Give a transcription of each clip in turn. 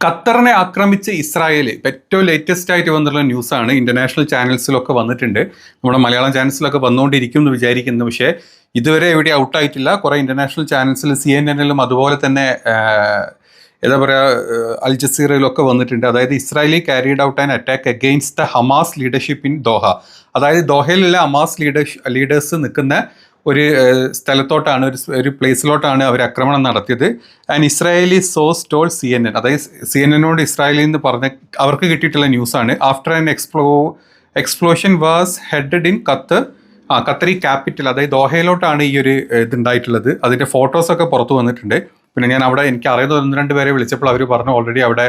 ഖത്തറിനെ ആക്രമിച്ച് ഇസ്രായേൽ ഏറ്റവും ലേറ്റസ്റ്റ് ആയിട്ട് വന്നിട്ടുള്ള ന്യൂസാണ് ഇന്റർനാഷണൽ ചാനൽസിലൊക്കെ വന്നിട്ടുണ്ട്. നമ്മുടെ മലയാളം ചാനൽസിലൊക്കെ വന്നുകൊണ്ടിരിക്കും എന്ന് വിചാരിക്കുന്നു. പക്ഷേ ഇതുവരെ എവിടെ ഔട്ടായിട്ടില്ല കുറേ ഇന്റർനാഷണൽ ചാനൽസിൽ സി എൻ എന്നിലും അതുപോലെ തന്നെ എന്താ പറയുക അൽ ജസീറയിലൊക്കെ വന്നിട്ടുണ്ട്. അതായത് Israeli carried out and attack against the Hamas leadership in Doha അതായത് ദോഹയിലുള്ള ഹമാസ് ലീഡേഴ്സ് ലീഡേഴ്സ് നിൽക്കുന്ന ഒരു സ്ഥലത്തോട്ടാണ് ഒരു ഒരു പ്ലേസിലോട്ടാണ് അവർ ആക്രമണം നടത്തിയത്. ആൻഡ് ഇസ്രായേലി സോസ് ടോൾ സി എൻ എൻ. അതായത് സി എൻ എന്നോട് ഇസ്രായേലിൽ നിന്ന് പറഞ്ഞ അവർക്ക് കിട്ടിയിട്ടുള്ള ന്യൂസാണ്. After an explo explosion was heard in Qatar ആ ഖത്തറി ക്യാപിറ്റൽ. അതായത് ദോഹയിലോട്ടാണ് ഈ ഒരു ഇതുണ്ടായിട്ടുള്ളത്. അതിന്റെ ഫോട്ടോസൊക്കെ പുറത്തു വന്നിട്ടുണ്ട്. പിന്നെ ഞാൻ അവിടെ എനിക്ക് അറിയുന്ന ഒന്ന് രണ്ട് പേരെ വിളിച്ചപ്പോൾ അവർ പറഞ്ഞു ഓൾറെഡി അവിടെ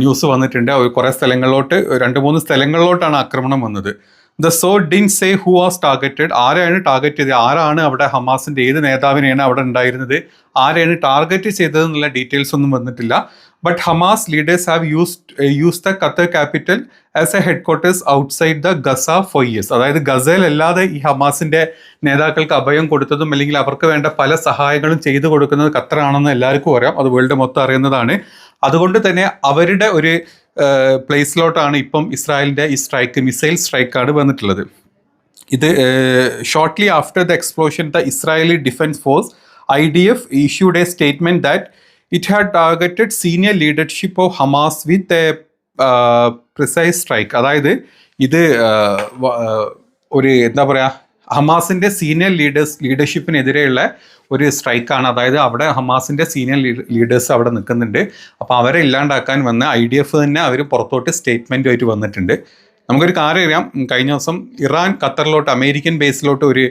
ന്യൂസ് വന്നിട്ടുണ്ട്. കുറേ സ്ഥലങ്ങളിലോട്ട് രണ്ട് മൂന്ന് സ്ഥലങ്ങളിലോട്ടാണ് ആക്രമണം വന്നത്. The so didn't say who was targeted ആരെയാണ് ടാർഗറ്റ് ചെയ്തത്? ആരാണ് അവിടെ ഹമാസിന്റെ ഏത് നേതാവിനെയാണ് അവിടെ ഉണ്ടായിരുന്നത്? ആരെയാണ് ടാർഗറ്റ് ചെയ്തത് എന്നുള്ള ഡീറ്റെയിൽസ് ഒന്നും വന്നിട്ടില്ല. But Hamas leaders have used use the Qatar capital as a headquarters outside the Gaza for years അതായത് ഗസയിൽ അല്ലാതെ ഈ ഹമാസിന്റെ നേതാക്കൾക്ക് അഭയം കൊടുത്തതും അല്ലെങ്കിൽ അവർക്ക് വേണ്ട പല സഹായങ്ങളും ചെയ്തു കൊടുക്കുന്നത് ഖത്തറാണെന്ന് എല്ലാവർക്കും അറിയാം. അത് വേൾഡ് മൊത്തം അറിയുന്നതാണ്. അതുകൊണ്ട് തന്നെ അവരുടെ ഒരു പ്ലേസിലോട്ടാണ് ഇപ്പം ഇസ്രായേലിന്റെ ഈ സ്ട്രൈക്ക് മിസൈൽ സ്ട്രൈക്കാണ് വന്നിട്ടുള്ളത്. ഇത് shortly after the explosion the Israeli defence force I D F issued a statement that it had targeted senior leadership of Hamas with a precise strike അതായത് ഇത് ഒരു എന്താ പറയുക ഹമാസിന്റെ സീനിയർ ലീഡേഴ്സ് ലീഡർഷിപ്പിനെതിരെയുള്ള ഒരു സ്ട്രൈക്കാണ്. അതായത് അവിടെ ഹമാസിന്റെ സീനിയർ ലീഡേഴ്സ് അവിടെ നിൽക്കുന്നുണ്ട്. അപ്പോൾ അവരെ ഇല്ലാണ്ടാക്കാൻ വന്ന് ഐ ഡി എഫ് തന്നെ അവർ പുറത്തോട്ട് സ്റ്റേറ്റ്മെന്റുമായിട്ട് വന്നിട്ടുണ്ട്. നമുക്കൊരു കാര്യം അറിയാം. കഴിഞ്ഞ ദിവസം ഇറാൻ ഖത്തറിലോട്ട് അമേരിക്കൻ ബേസിലോട്ട് ഒരു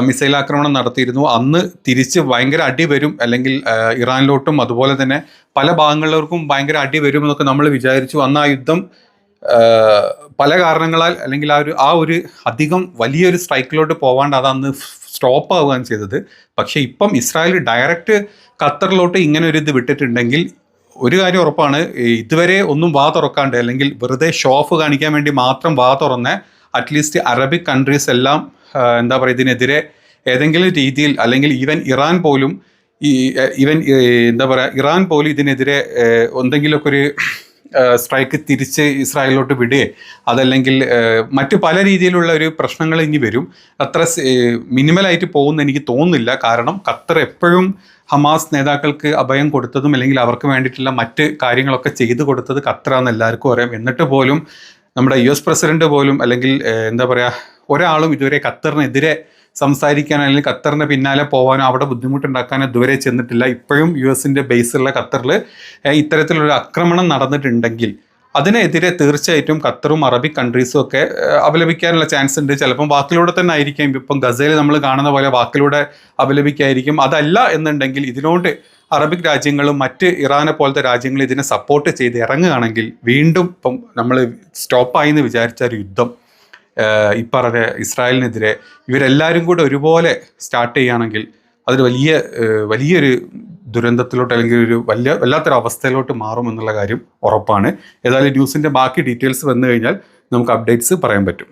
മിസൈൽ ആക്രമണം നടത്തിയിരുന്നു. അന്ന് തിരിച്ച് ഭയങ്കര അടി വരും. അല്ലെങ്കിൽ ഇറാനിലോട്ടും അതുപോലെ തന്നെ പല ഭാഗങ്ങളിലവർക്കും ഭയങ്കര അടി വരും എന്നൊക്കെ നമ്മൾ വിചാരിച്ചു. അന്ന് ആ യുദ്ധം പല കാരണങ്ങളാൽ അല്ലെങ്കിൽ ആ ഒരു ആ ഒരു അധികം വലിയൊരു സ്ട്രൈക്കിലോട്ട് പോവാണ്ട് അത് അന്ന് സ്റ്റോപ്പ് ആവുകയാണ് ചെയ്തത്. പക്ഷേ ഇപ്പം ഇസ്രായേൽ ഡയറക്റ്റ് ഖത്തറിലോട്ട് ഇങ്ങനെ ഒരു ഇത് വിട്ടിട്ടുണ്ടെങ്കിൽ ഒരു കാര്യം ഉറപ്പാണ് ഇതുവരെ ഒന്നും വാ തുറക്കാണ്ട് അല്ലെങ്കിൽ വെറുതെ ഷോ ഓഫ് കാണിക്കാൻ വേണ്ടി മാത്രം വാ തുറന്ന അറ്റ്ലീസ്റ്റ് അറബിക് കൺട്രീസ് എല്ലാം എന്താ പറയുക ഇതിനെതിരെ ഏതെങ്കിലും രീതിയിൽ അല്ലെങ്കിൽ ഈവൻ ഇറാൻ പോലും ഈ ഈവൻ എന്താ പറയുക ഇറാൻ പോലും ഇതിനെതിരെ എന്തെങ്കിലുമൊക്കെ ഒരു സ്ട്രൈക്ക് തിരിച്ച് ഇസ്രായേലിലോട്ട് വിടുകയെ അതല്ലെങ്കിൽ മറ്റു പല രീതിയിലുള്ള ഒരു പ്രശ്നങ്ങൾ ഇനി വരും. അത്ര മിനിമലായിട്ട് പോകുമെന്ന് എനിക്ക് തോന്നുന്നില്ല. കാരണം ഖത്തർ എപ്പോഴും ഹമാസ് നേതാക്കൾക്ക് അഭയം കൊടുത്തതും അല്ലെങ്കിൽ അവർക്ക് വേണ്ടിയിട്ടുള്ള മറ്റ് കാര്യങ്ങളൊക്കെ ചെയ്തു കൊടുത്തത് ഖത്തറാന്ന് എല്ലാവർക്കും അറിയാം. എന്നിട്ട് പോലും നമ്മുടെ യു എസ് പ്രസിഡന്റ് പോലും അല്ലെങ്കിൽ എന്താ പറയുക ഒരാളും ഇതുവരെ ഖത്തറിനെതിരെ സംസാരിക്കാനോ അല്ലെങ്കിൽ ഖത്തറിന് പിന്നാലെ പോകാനോ അവിടെ ബുദ്ധിമുട്ടുണ്ടാക്കാനോ ഇതുവരെ ചെന്നിട്ടില്ല. ഇപ്പോഴും യു എസിന്റെ ബേസുള്ള ഖത്തറിൽ ഇത്തരത്തിലൊരു ആക്രമണം നടന്നിട്ടുണ്ടെങ്കിൽ അതിനെതിരെ തീർച്ചയായിട്ടും ഖത്തറും അറബിക് കൺട്രീസും ഒക്കെ അപലപിക്കാനുള്ള ചാൻസ് ഉണ്ട്. ചിലപ്പം വാക്കിലൂടെ തന്നെ ആയിരിക്കും. ഇപ്പം ഗസയിൽ നമ്മൾ കാണുന്ന പോലെ വാക്കിലൂടെ അപലപിക്കായിരിക്കും. അതല്ല എന്നുണ്ടെങ്കിൽ ഇതിനോട് അറബിക് രാജ്യങ്ങളും മറ്റ് ഇറാനെ പോലത്തെ രാജ്യങ്ങളും ഇതിനെ സപ്പോർട്ട് ചെയ്ത് ഇറങ്ങുകയാണെങ്കിൽ വീണ്ടും ഇപ്പം നമ്മൾ സ്റ്റോപ്പായി എന്ന് വിചാരിച്ച ഒരു യുദ്ധം ഏഹ്, ഈ പറഞ്ഞ ഇസ്രായേലിനെതിരെ ഇവരെല്ലാവരും കൂടെ ഒരുപോലെ സ്റ്റാർട്ട് ചെയ്യുകയാണെങ്കിൽ അതൊരു വലിയ വലിയൊരു ദുരന്തത്തിലോട്ട് അല്ലെങ്കിൽ ഒരു വലിയ വല്ലാത്തൊരു അവസ്ഥയിലോട്ട് മാറും എന്നുള്ള കാര്യം ഉറപ്പാണ്. ഏതായാലും ന്യൂസിന്റെ ബാക്കി ഡീറ്റെയിൽസ് വന്നു കഴിഞ്ഞാൽ നമുക്ക് അപ്ഡേറ്റ്സ് പറയാൻ പറ്റും.